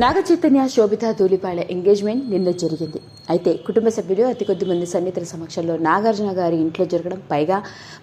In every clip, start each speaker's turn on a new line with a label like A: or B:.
A: నాగచైతన్య శోభిత Dhulipala engagement నిన్న జరిగింది. అయితే కుటుంబ సభ్యులు అతి కొద్ది మంది సన్నిహితుల సమక్షంలో నాగార్జున గారి ఇంట్లో జరగడం పైగా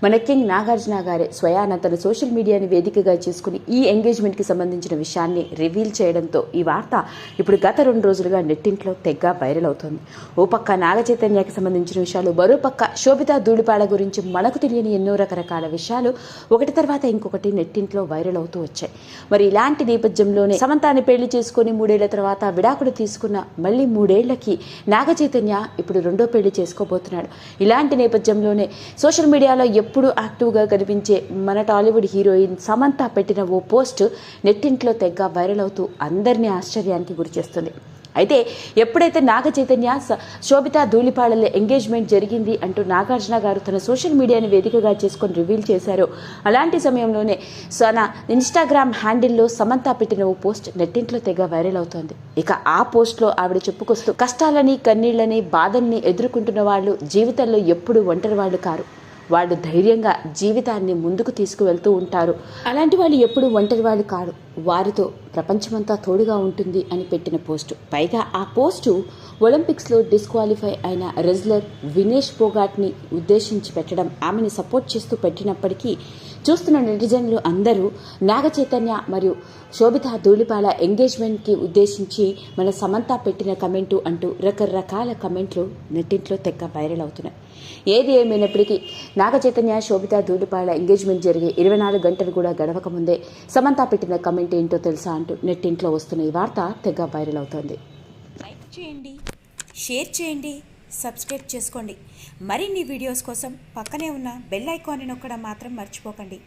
A: మన కింగ్ నాగార్జున గారి స్వయాన తన సోషల్ మీడియాని వేదికగా చేసుకుని ఈ ఎంగేజ్మెంట్కి సంబంధించిన విషయాన్ని రివీల్ చేయడంతో ఈ వార్త ఇప్పుడు గత రెండు రోజులుగా నెట్టింట్లో తెగ్గ వైరల్ అవుతోంది. ఓ పక్క నాగచైతన్యకి సంబంధించిన విషయాలు మరో పక్క శోభిత ధూళిపాళ గురించి మనకు తెలియని ఎన్నో రకరకాల విషయాలు ఒకటి తర్వాత ఇంకొకటి నెట్టింట్లో వైరల్ అవుతూ వచ్చాయి. మరి ఇలాంటి నేపథ్యంలోనే సమంతాన్ని పెళ్ళి చేసుకుని మూడేళ్ళ తర్వాత విడాకులు తీసుకున్న మళ్ళీ మూడేళ్ళకి నాగ చైతన్య ఇప్పుడు రెండో పెళ్ళి చేసుకోబోతున్నాడు. ఇలాంటి నేపథ్యంలోనే సోషల్ మీడియాలో ఎప్పుడూ యాక్టివ్గా కనిపించే మన టాలీవుడ్ హీరోయిన్ సమంత పెట్టిన ఓ పోస్ట్ నెట్టింట్లో తెగ్గ వైరల్ అవుతూ అందరినీ ఆశ్చర్యానికి గురిచేస్తుంది. అయితే ఎప్పుడైతే నాగ చైతన్య స- శోభిత ధూళిపాళల ఎంగేజ్మెంట్ జరిగింది అంటూ నాగార్జున గారు తన సోషల్ మీడియాని వేదికగా చేసుకొని రివీల్ చేశారో. అలాంటి సమయంలోనే తన ఇన్స్టాగ్రామ్ హ్యాండిల్లో సమంత పెట్టిన ఓ పోస్ట్ నెట్టింట్లో తెగ వైరల్ అవుతోంది. ఇక ఆ పోస్ట్లో ఆవిడ చెప్పుకొస్తూ కష్టాలని కన్నీళ్ళని బాధల్ని ఎదుర్కొంటున్న వాళ్ళు జీవితంలో ఎప్పుడు ఒంటరి వాళ్ళు కారు. వాళ్ళు ధైర్యంగా జీవితాన్ని ముందుకు తీసుకువెళ్తూ ఉంటారు. అలాంటి వాళ్ళు ఎప్పుడు ఒంటరి వాళ్ళు కాదు వారితో ప్రపంచమంతా తోడుగా ఉంటుంది అని పెట్టిన పోస్టు. పైగా ఆ పోస్టు ఒలింపిక్స్లో డిస్క్వాలిఫై అయిన రెజ్లర్ వినేష్ పోగాట్ని ఉద్దేశించి పెట్టడం ఆమెను సపోర్ట్ చేస్తూ పెట్టినప్పటికీ చూస్తున్న నెటిజన్లు అందరూ నాగ చైతన్య మరియు శోభిత ధూళిపాల ఎంగేజ్మెంట్కి ఉద్దేశించి మన సమంత పెట్టిన కమెంటు అంటూ రకరకాల కమెంట్లు నెట్టింట్లో తెక్క వైరల్ అవుతున్నాయి. ఏది ఏమైనప్పటికీ నాగ చైతన్య శోభిత ధూళిపాల ఎంగేజ్మెంట్ జరిగే ఇరవై నాలుగు గంటలు కూడా గడవక ముందే సమంత పెట్టిన కమెంట్ ఏంటో తెలుసా అంటూ నెట్టింట్లో వస్తున్న ఈ వార్త తెగ వైరల్ అవుతోంది.
B: లైక్ చేయండి షేర్ చేయండి సబ్స్క్రైబ్ చేసుకోండి. మరిన్ని వీడియోస్ కోసం పక్కనే ఉన్న బెల్ ఐకాన్ని నొక్కడం మాత్రం మర్చిపోకండి.